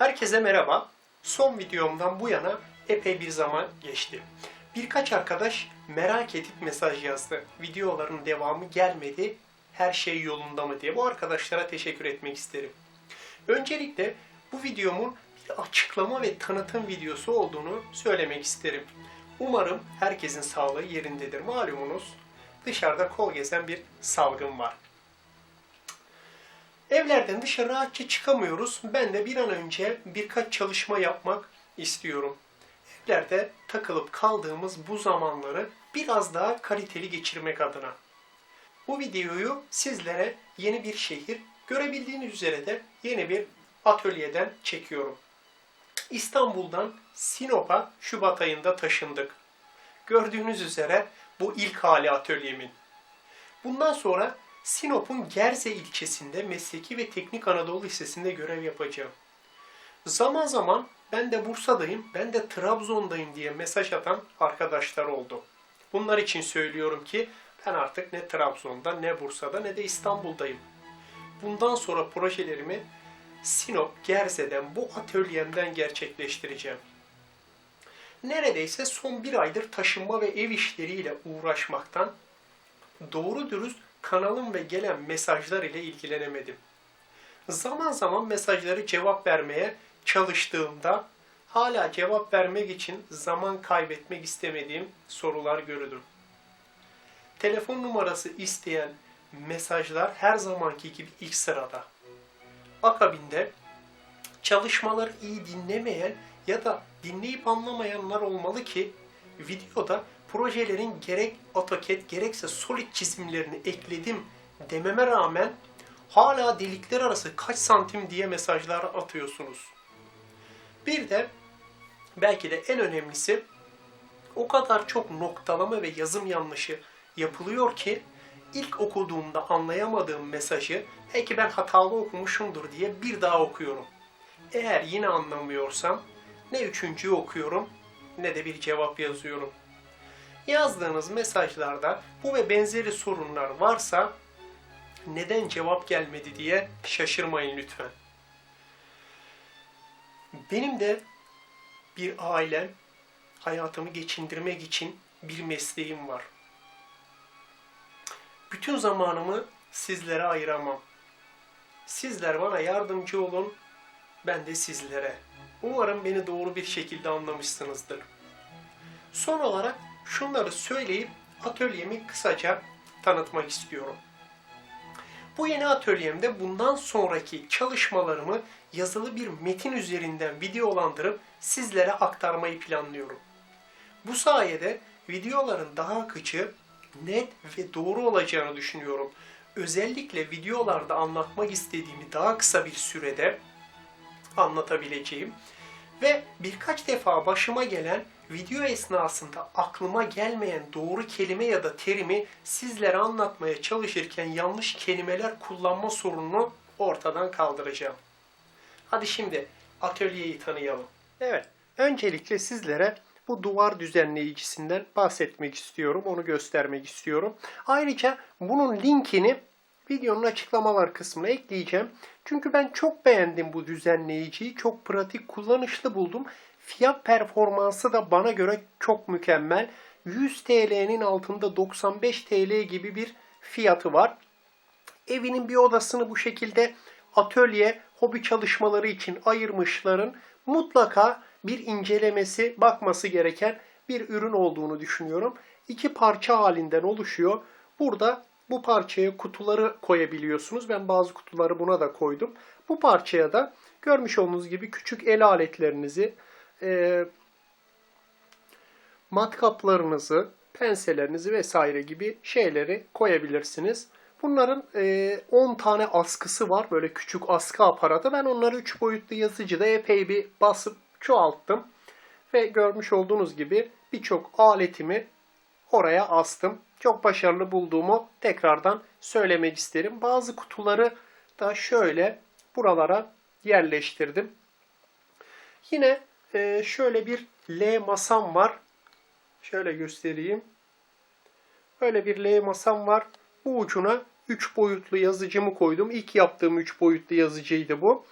Herkese merhaba. Son videomdan bu yana epey bir zaman geçti. Birkaç arkadaş merak edip mesaj yazdı. Videoların devamı gelmedi, her şey yolunda mı diye. Bu arkadaşlara teşekkür etmek isterim. Öncelikle bu videomun bir açıklama ve tanıtım videosu olduğunu söylemek isterim. Umarım herkesin sağlığı yerindedir. Malumunuz dışarıda kol gezen bir salgın var. Evlerden dışarı rahatça çıkamıyoruz. Ben de bir an önce birkaç çalışma yapmak istiyorum. Evlerde takılıp kaldığımız bu zamanları biraz daha kaliteli geçirmek adına. Bu videoyu sizlere yeni bir şehir, görebildiğiniz üzere de yeni bir atölyeden çekiyorum. İstanbul'dan Sinop'a Şubat ayında taşındık. Gördüğünüz üzere bu ilk hali atölyemin. Bundan sonra Sinop'un Gerze ilçesinde Mesleki ve Teknik Anadolu Lisesi'nde görev yapacağım. Zaman zaman ben de Bursa'dayım, ben de Trabzon'dayım diye mesaj atan arkadaşlar oldu. Bunlar için söylüyorum ki ben artık ne Trabzon'da, ne Bursa'da, ne de İstanbul'dayım. Bundan sonra projelerimi Sinop, Gerze'den, bu atölyemden gerçekleştireceğim. Neredeyse son bir aydır taşınma ve ev işleriyle uğraşmaktan doğru dürüst kanalım ve gelen mesajlar ile ilgilenemedim. Zaman zaman mesajları cevap vermeye çalıştığımda hala cevap vermek için zaman kaybetmek istemediğim sorular görürdüm. Telefon numarası isteyen mesajlar her zamanki gibi ilk sırada. Akabinde çalışmaları iyi dinlemeyen ya da dinleyip anlamayanlar olmalı ki videoda projelerin gerek AutoCAD gerekse Solid çizimlerini ekledim dememe rağmen hala delikler arası kaç santim diye mesajlar atıyorsunuz. Bir de belki de en önemlisi o kadar çok noktalama ve yazım yanlışı yapılıyor ki ilk okuduğumda anlayamadığım mesajı belki ben hatalı okumuşumdur diye bir daha okuyorum. Eğer yine anlamıyorsam ne üçüncüyü okuyorum ne de bir cevap yazıyorum. Yazdığınız mesajlarda bu ve benzeri sorunlar varsa neden cevap gelmedi diye şaşırmayın lütfen. Benim de bir ailem, hayatımı geçindirmek için bir mesleğim var. Bütün zamanımı sizlere ayıramam. Sizler bana yardımcı olun, ben de sizlere. Umarım beni doğru bir şekilde anlamışsınızdır. Son olarak şunları söyleyip atölyemi kısaca tanıtmak istiyorum. Bu yeni atölyemde bundan sonraki çalışmalarımı yazılı bir metin üzerinden videolandırıp sizlere aktarmayı planlıyorum. Bu sayede videoların daha akıcı, net ve doğru olacağını düşünüyorum. Özellikle videolarda anlatmak istediğimi daha kısa bir sürede anlatabileceğim ve birkaç defa başıma gelen video esnasında aklıma gelmeyen doğru kelime ya da terimi sizlere anlatmaya çalışırken yanlış kelimeler kullanma sorununu ortadan kaldıracağım. Hadi şimdi atölyeyi tanıyalım. Evet, öncelikle sizlere bu duvar düzenleyicisinden bahsetmek istiyorum, onu göstermek istiyorum. Ayrıca bunun linkini videonun açıklamalar kısmına ekleyeceğim. Çünkü ben çok beğendim bu düzenleyiciyi. Çok pratik, kullanışlı buldum. Fiyat performansı da bana göre çok mükemmel. 100 TL'nin altında 95 TL gibi bir fiyatı var. Evinin bir odasını bu şekilde atölye, hobi çalışmaları için ayırmışların mutlaka bir incelemesi, bakması gereken bir ürün olduğunu düşünüyorum. İki parça halinden oluşuyor. Burada bu parçaya kutuları koyabiliyorsunuz. Ben bazı kutuları buna da koydum. Bu parçaya da görmüş olduğunuz gibi küçük el aletlerinizi, e, matkaplarınızı, penselerinizi vesaire gibi şeyleri koyabilirsiniz. Bunların e, 10 tane askısı var. Böyle küçük askı aparatı. Ben onları 3 boyutlu yazıcıda epey bir basıp çoğalttım. Ve görmüş olduğunuz gibi birçok aletimi oraya astım. Çok başarılı bulduğumu tekrardan söylemek isterim. Bazı kutuları da şöyle buralara yerleştirdim. Yine e, şöyle bir L masam var. Şöyle göstereyim. Böyle bir L masam var. Bu ucuna 3 boyutlu yazıcımı koydum. İlk yaptığım 3 boyutlu yazıcıydı bu.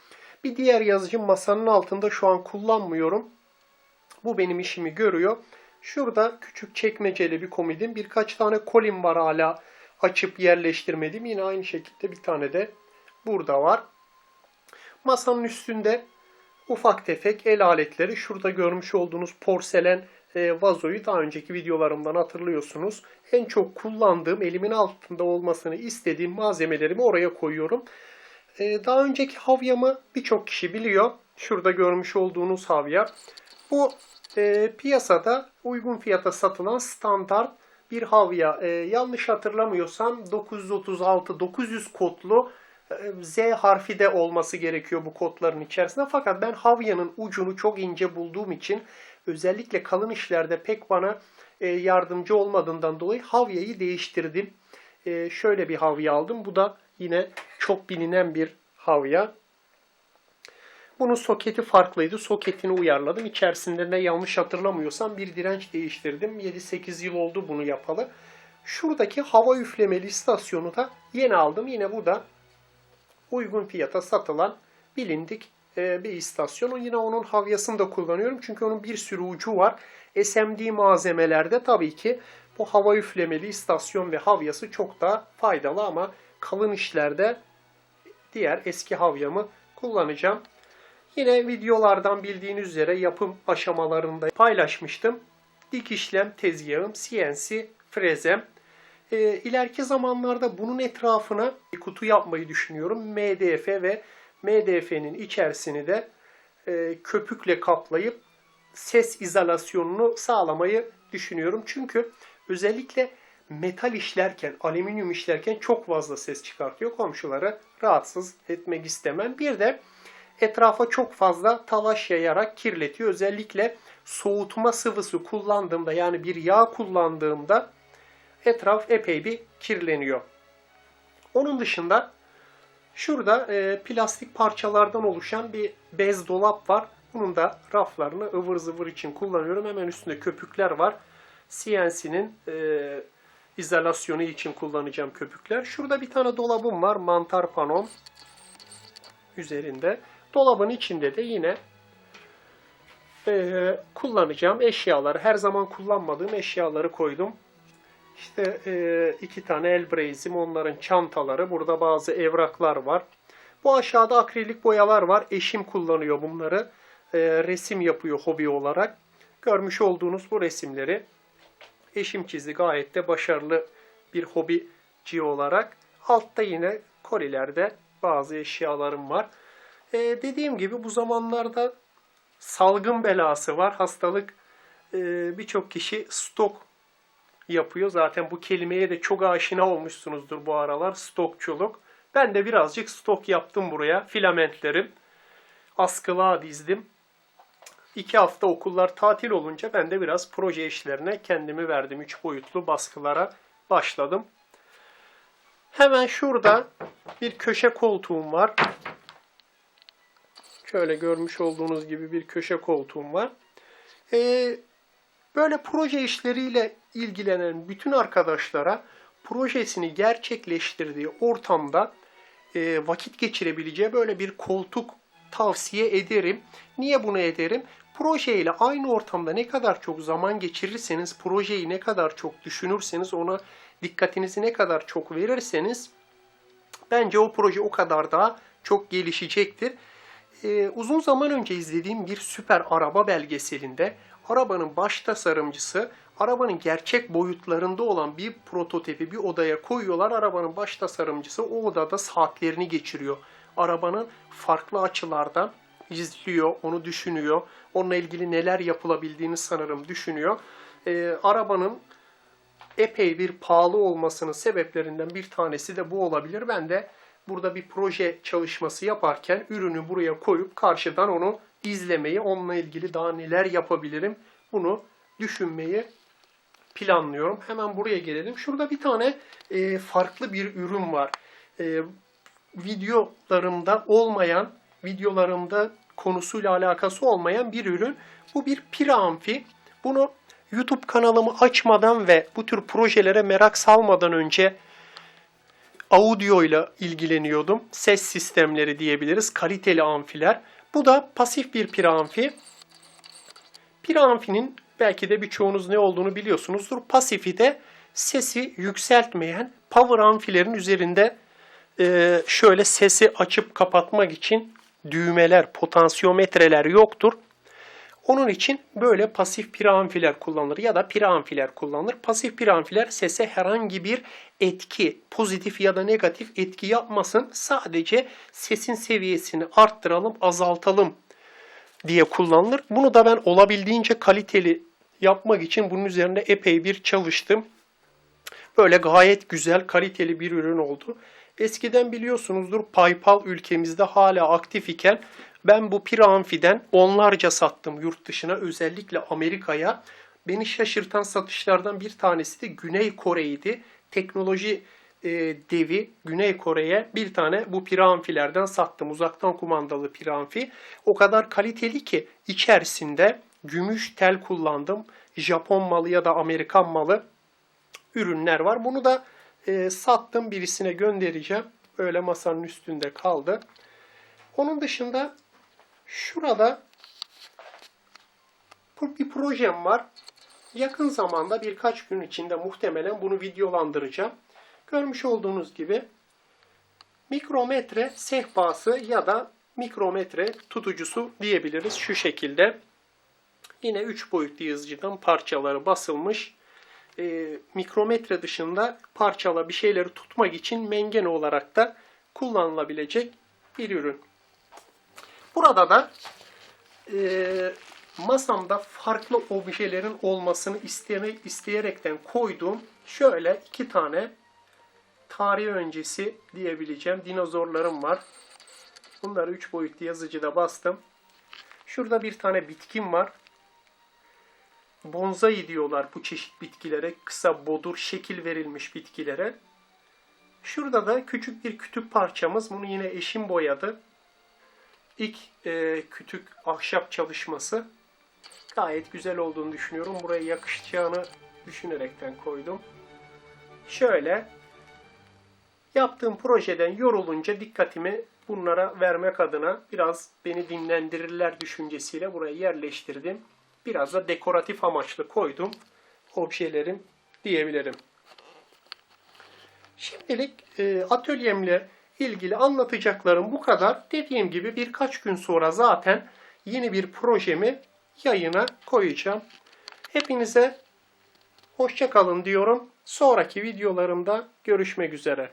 Bir diğer yazıcım masanın altında şu an kullanmıyorum. Bu benim işimi görüyor. Şurada küçük çekmeceli bir komedim. Birkaç tane kolim var hala açıp yerleştirmedim. Yine aynı şekilde bir tane de burada var. Masanın üstünde ufak tefek el aletleri. Şurada görmüş olduğunuz porselen e, vazoyu daha önceki videolarımdan hatırlıyorsunuz. En çok kullandığım, elimin altında olmasını istediğim malzemelerimi oraya koyuyorum. E, daha önceki havyamı birçok kişi biliyor. Şurada görmüş olduğunuz havya. Bu e, piyasada uygun fiyata satılan standart bir havya. E, yanlış hatırlamıyorsam 936-900 kodlu Z harfi de olması gerekiyor bu kodların içerisinde. Fakat ben havyanın ucunu çok ince bulduğum için özellikle kalın işlerde pek bana e, yardımcı olmadığından dolayı havyayı değiştirdim. E, şöyle bir havya aldım. Bu da yine çok bilinen bir havya. Bunun soketi farklıydı. Soketini uyarladım. İçerisinde de yanlış hatırlamıyorsam bir direnç değiştirdim. 7-8 yıl oldu bunu yapalı. Şuradaki hava üflemeli istasyonu da yeni aldım. Yine bu da uygun fiyata satılan bilindik e, bir istasyon. Yine onun havyasını da kullanıyorum. Çünkü onun bir sürü ucu var. SMD malzemelerde tabii ki bu hava üflemeli istasyon ve havyası çok daha faydalı ama kalın işlerde diğer eski havyamı kullanacağım. Yine videolardan bildiğiniz üzere yapım aşamalarında paylaşmıştım. Dik işlem tezgahım, CNC frezem. E, ileriki zamanlarda bunun etrafına bir kutu yapmayı düşünüyorum. MDF ve MDF'nin içerisini de e, köpükle kaplayıp ses izolasyonunu sağlamayı düşünüyorum. Çünkü özellikle metal işlerken, alüminyum işlerken çok fazla ses çıkartıyor. Komşuları rahatsız etmek istemem. Bir de etrafa çok fazla talaş yayarak kirletiyor. Özellikle soğutma sıvısı kullandığımda yani bir yağ kullandığımda etraf epey bir kirleniyor. Onun dışında şurada e, plastik parçalardan oluşan bir bez dolap var. Bunun da raflarını ıvır zıvır için kullanıyorum. Hemen üstünde köpükler var. CNC'nin e, izolasyonu için kullanacağım köpükler. Şurada bir tane dolabım var. Mantar panom üzerinde. Dolabın içinde de yine e, kullanacağım eşyaları, her zaman kullanmadığım eşyaları koydum. İşte e, iki tane el brezim, onların çantaları. Burada bazı evraklar var. Bu aşağıda akrilik boyalar var. Eşim kullanıyor bunları. E, resim yapıyor hobi olarak. Görmüş olduğunuz bu resimleri eşim çizdi. Gayet de başarılı bir hobici olarak. Altta yine kolilerde bazı eşyalarım var. E, dediğim gibi bu zamanlarda salgın belası var. Hastalık e, birçok kişi stok yapıyor. Zaten bu kelimeye de çok aşina olmuşsunuzdur bu aralar. Stokçuluk. Ben de birazcık stok yaptım buraya. Filamentlerim. Askılığa dizdim. İki hafta okullar tatil olunca ben de biraz proje işlerine kendimi verdim. Üç boyutlu baskılara başladım. Hemen şurada bir köşe koltuğum var. Şöyle görmüş olduğunuz gibi bir köşe koltuğum var. Ee, böyle proje işleriyle ilgilenen bütün arkadaşlara projesini gerçekleştirdiği ortamda e, vakit geçirebileceği böyle bir koltuk tavsiye ederim. Niye bunu ederim? Projeyle aynı ortamda ne kadar çok zaman geçirirseniz, projeyi ne kadar çok düşünürseniz, ona dikkatinizi ne kadar çok verirseniz bence o proje o kadar daha çok gelişecektir. Ee, uzun zaman önce izlediğim bir süper araba belgeselinde arabanın baş tasarımcısı arabanın gerçek boyutlarında olan bir prototipi bir odaya koyuyorlar. Arabanın baş tasarımcısı o odada saatlerini geçiriyor. Arabanın farklı açılardan izliyor, onu düşünüyor. Onunla ilgili neler yapılabildiğini sanırım düşünüyor. Ee, arabanın epey bir pahalı olmasının sebeplerinden bir tanesi de bu olabilir. Ben de burada bir proje çalışması yaparken ürünü buraya koyup karşıdan onu izlemeyi, onunla ilgili daha neler yapabilirim bunu düşünmeyi planlıyorum. Hemen buraya gelelim. Şurada bir tane e, farklı bir ürün var. E, videolarımda olmayan, videolarımda konusuyla alakası olmayan bir ürün. Bu bir pira amfi. Bunu YouTube kanalımı açmadan ve bu tür projelere merak salmadan önce audio ile ilgileniyordum. Ses sistemleri diyebiliriz. Kaliteli amfiler. Bu da pasif bir preamfi. Preamfinin belki de birçoğunuz ne olduğunu biliyorsunuzdur. Pasifi de sesi yükseltmeyen power amfilerin üzerinde e, şöyle sesi açıp kapatmak için düğmeler, potansiyometreler yoktur. Onun için böyle pasif preamfiler kullanılır ya da preamfiler kullanılır. Pasif preamfiler sese herhangi bir etki, pozitif ya da negatif etki yapmasın. Sadece sesin seviyesini arttıralım, azaltalım diye kullanılır. Bunu da ben olabildiğince kaliteli yapmak için bunun üzerinde epey bir çalıştım. Böyle gayet güzel, kaliteli bir ürün oldu. Eskiden biliyorsunuzdur PayPal ülkemizde hala aktif iken ben bu Piramfi'den onlarca sattım yurt dışına özellikle Amerika'ya. Beni şaşırtan satışlardan bir tanesi de Güney Kore'ydi. Teknoloji e, devi Güney Kore'ye bir tane bu piramfilerden sattım. Uzaktan kumandalı piramfi. O kadar kaliteli ki içerisinde gümüş tel kullandım. Japon malı ya da Amerikan malı ürünler var. Bunu da e, sattım birisine göndereceğim. Öyle masanın üstünde kaldı. Onun dışında şurada bir projem var. Yakın zamanda birkaç gün içinde muhtemelen bunu videolandıracağım. Görmüş olduğunuz gibi mikrometre sehpası ya da mikrometre tutucusu diyebiliriz şu şekilde. Yine 3 boyutlu yazıcıdan parçaları basılmış. E, mikrometre dışında parçala bir şeyleri tutmak için mengen olarak da kullanılabilecek bir ürün. Burada da e, masamda farklı objelerin olmasını isteme, isteyerekten koyduğum şöyle iki tane tarih öncesi diyebileceğim dinozorlarım var. Bunları 3 boyutlu yazıcıda bastım. Şurada bir tane bitkim var. Bonsai diyorlar bu çeşit bitkilere. Kısa bodur şekil verilmiş bitkilere. Şurada da küçük bir kütük parçamız. Bunu yine eşim boyadı. İlk e, kütük ahşap çalışması. Gayet güzel olduğunu düşünüyorum. Buraya yakışacağını düşünerekten koydum. Şöyle yaptığım projeden yorulunca dikkatimi bunlara vermek adına biraz beni dinlendirirler düşüncesiyle buraya yerleştirdim. Biraz da dekoratif amaçlı koydum objelerim diyebilirim. Şimdilik e, atölyemle ilgili anlatacaklarım bu kadar. Dediğim gibi birkaç gün sonra zaten yeni bir projemi yayına koyacağım. Hepinize hoşça kalın diyorum. Sonraki videolarımda görüşmek üzere.